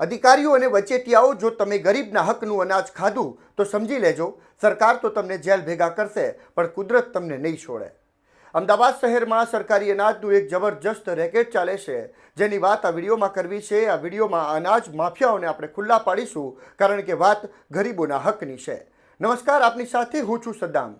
અધિકારીઓ અને વચેટિયાઓ જો તમે ગરીબના હકનું અનાજ ખાધું તો સમજી લેજો સરકાર તો તમને જેલ ભેગા કરશે પણ કુદરત તમને નહીં છોડે. અમદાવાદ શહેરમાં સરકારી અનાજનું એક જબરજસ્ત રેકેટ ચાલે છે. જેની વાત આ વિડીયોમાં કરવી છે આ વિડીયોમાં અનાજ માફિયાઓને આપણે ખુલ્લા પાડીશું કારણ કે વાત ગરીબોના હકની છે. નમસ્કાર આપની સાથે હું છું સદ્દામ.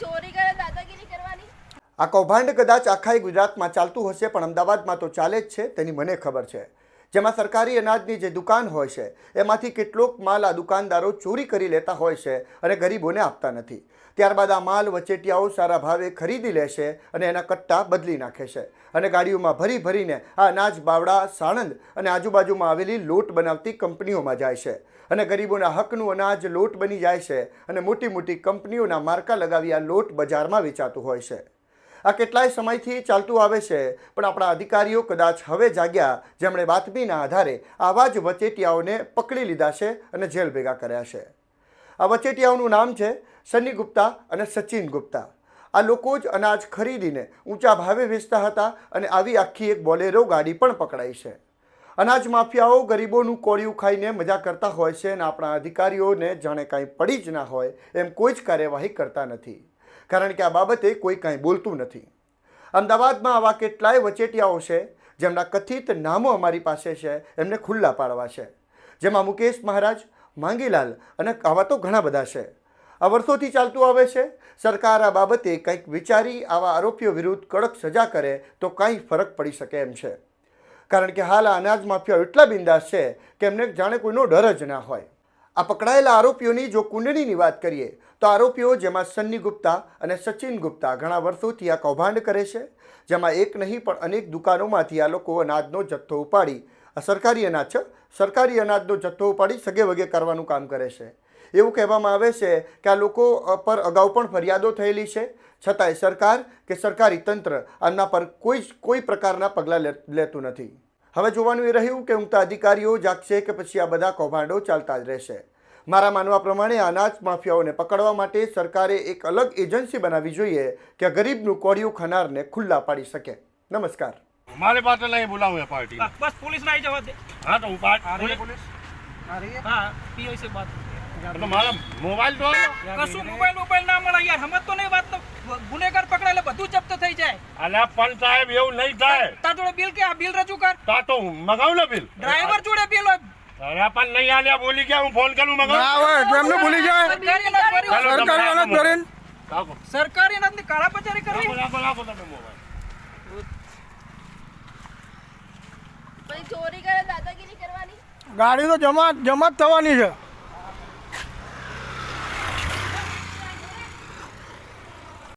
ચોરી કરે દાદાગીરી કરવાની? આ કૌભાંડ કદાચ આખાય ગુજરાતમાં ચાલતું હશે, પણ અમદાવાદમાં તો ચાલે જ છે તેની મને ખબર છે. જેમાં સરકારી અનાજની જે દુકાન હોય છે, એમાંથી કેટલોક માલ આ દુકાનદારો ચોરી કરી લેતા હોય છે અને ગરીબોને આપતા નથી. ત્યારબાદ આ માલ વચેટિયાઓ સારા ભાવે ખરીદી લે છે અને એના કટ્ટા બદલી નાખે છે અને ગાડીઓમાં ભરી ભરીને આ અનાજ બાવડા સાણંદ અને આજુબાજુમાં આવેલી લોટ બનાવતી કંપનીઓમાં જાય છે. અને ગરીબોના હકનું અનાજ લોટ બની જાય છે અને મોટી મોટી કંપનીઓના માર્કા લગાવી આ લોટ બજારમાં વેચાતું હોય છે. આ કેટલાય સમયથી ચાલતું આવે છે, પણ આપણા અધિકારીઓ કદાચ હવે જાગ્યા, જેમણે બાતમીના આધારે આવા જ વચેટિયાઓને પકડી લીધા છે અને જેલ ભેગા કર્યા છે. આ વચેટિયાઓનું નામ છે સન્ની ગુપ્તા અને સચિન ગુપ્તા. આ લોકો જ અનાજ ખરીદીને ઊંચા ભાવે વેચતા હતા અને આવી આખી એક બોલેરો ગાડી પણ પકડાઈ છે. અનાજ માફિયાઓ ગરીબોનું કોળિયું ખાઈને મજા કરતા હોય છે અને આપણા અધિકારીઓને જાણે કાંઈ પડી જ ના હોય એમ કોઈ જ કાર્યવાહી કરતા નથી. કારણ કે આ બાબતે કોઈ કાંઈ બોલતું નથી. અમદાવાદમાં આવા કેટલાય વચેટિયાઓ છે, જેમના કથિત નામો અમારી પાસે છે, એમને ખુલ્લા પાડવા છે. જેમાં મુકેશ મહારાજ, માંગીલાલ અને આવા તો ઘણા બધા છે. આ વર્ષોથી ચાલતું આવે છે, સરકાર આ બાબતે કંઈક વિચારી આવા આરોપીઓ વિરુદ્ધ કડક સજા કરે તો કાંઈ ફરક પડી શકે એમ છે. કારણ કે હાલ આ અનાજ માફિયાઓ એટલા બિંદાસ છે કે એમને જાણે કોઈનો ડર જ ના હોય. આ પકડાયેલા આરોપીઓની જો કુંડળીની વાત કરીએ, તો આરોપીઓ જેમાં સન્ની ગુપ્તા અને સચિન ગુપ્તા ઘણા વર્ષોથી આ કૌભાંડ કરે છે, જેમાં એક નહીં પણ અનેક દુકાનોમાંથી આ લોકો અનાજનો જથ્થો ઉપાડી, આ સરકારી અનાજ છે, સરકારી અનાજનો જથ્થો ઉપાડી સગે વગે કરવાનું કામ કરે છે. એવું કહેવામાં આવે છે કે આ લોકો પર અગાઉ પણ ફરિયાદો થયેલી છે, છતાંય સરકાર કે સરકારી તંત્ર આમના પર કોઈ જ- કોઈ પ્રકારના પગલાં લેતું નથી. હવે જોવાનું એ રહ્યું કે ઊંઘતા અધિકારીઓ જાગશે કે પછી આ બધા કૌભાંડો ચાલતા જ રહેશે. મારા માનવા પ્રમાણે અનાજ માફિયાઓને પકડવા માટે સરકારે એક અલગ એજન્સી બનાવવી જોઈએ કે ગરીબનું કોળિયું ખાનારને ખુલ્લા પાડી શકે. નમસ્કાર. મારે પાસે નહીં બોલાવું પાર્ટી બસ પોલીસ ના જવા દે. હા તો હું આ રહી હા પીઓ છે બાત તો મારા મોબાઈલ તો કશું મોબાઈલ મોબાઈલ ના મળે યાર હમત તો નહીં વાત તો ગુનેગાર પકડાય એટલે બધું જપ્ત થઈ જાય અલ્યા પણ સાહેબ એવું નહીં થાય. તા જોડે બિલ કે આ બિલ રજૂ કર. તા તો મગાવ મગાવું ને બિલ? ડ્રાઈવર જોડે બિલ હોય. અરે પણ નહીં આલ્યા બોલી ગયા હું ફોન કરું ના હોય તો એમને ભૂલી જાય સરકારી. ચાલો, તમે સરકારી અનાજની કાળા પચારી કરવી બોલા બોલા બોલા મોબાઈલ. પછી ચોરી કરે દાદાગીરી કરવાની? ગાડી તો જમા જમા જ થવાની છે.